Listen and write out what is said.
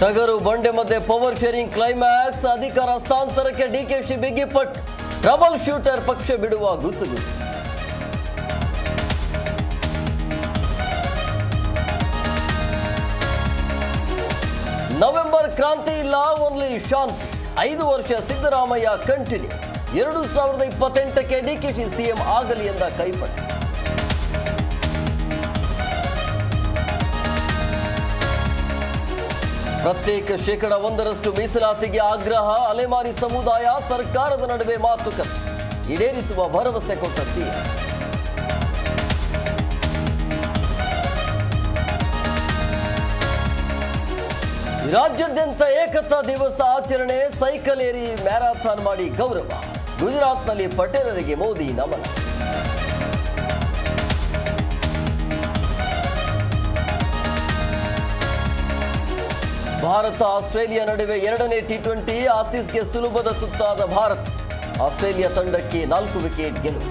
ಟಗರು ಬಂಡೆ ಮಧ್ಯೆ ಪವರ್ ಶೇರಿಂಗ್ ಕ್ಲೈಮ್ಯಾಕ್ಸ್ ಅಧಿಕಾರ ಹಸ್ತಾಂತರಕ್ಕೆ ಡಿಕೆಶಿ ಬಿಗಿಪಟ್ ಟ್ರಬಲ್ ಶೂಟರ್ ಪಕ್ಷ ಬಿಡುವ ಗುಸುಗು. ನವೆಂಬರ್ ಕ್ರಾಂತಿ ಇಲ್ಲ ಓನ್ಲಿ ಶಾಂತಿ. ಐದು ವರ್ಷ ಸಿದ್ದರಾಮಯ್ಯ ಕಂಟಿನ್ಯೂ ಎರಡು ಸಾವಿರದ ಇಪ್ಪತ್ತೆಂಟಕ್ಕೆ ಡಿಕೆಶಿ ಸಿಎಂ ಆಗಲಿ ಎಂದ ಕೈಪಟ್ಟ. ಪ್ರತ್ಯೇಕ ಶೇಕಡ ಒಂದರಷ್ಟು ಮೀಸಲಾತಿಗೆ ಆಗ್ರಹ ಅಲೆಮಾರಿ ಸಮುದಾಯ ಸರ್ಕಾರದ ನಡುವೆ ಮಾತುಕತೆ ಈಡೇರಿಸುವ ಭರವಸೆ ಕೊಟ್ಟ ಸಿಎಂ ರಾಜ್ಯಾದ್ಯಂತ ಏಕತಾ ದಿವಸ ಆಚರಣೆ, ಸೈಕಲ್ ಏರಿ ಮ್ಯಾರಾಥಾನ್ ಮಾಡಿ ಗೌರವ. ಗುಜರಾತ್ನಲ್ಲಿ ಪಟೇಲರಿಗೆ ಮೋದಿ ನಮನ. ಭಾರತ ಆಸ್ಟ್ರೇಲಿಯಾ ನಡುವೆ ಎರಡನೇ ಟಿ ಟ್ವೆಂಟಿ ಆಸೀಸ್ಗೆ ಸುಲಭದ ಸುತ್ತಾದ ಭಾರತ್. ಆಸ್ಟ್ರೇಲಿಯಾ ತಂಡಕ್ಕೆ ನಾಲ್ಕು ವಿಕೆಟ್ ಗೆಲುವು.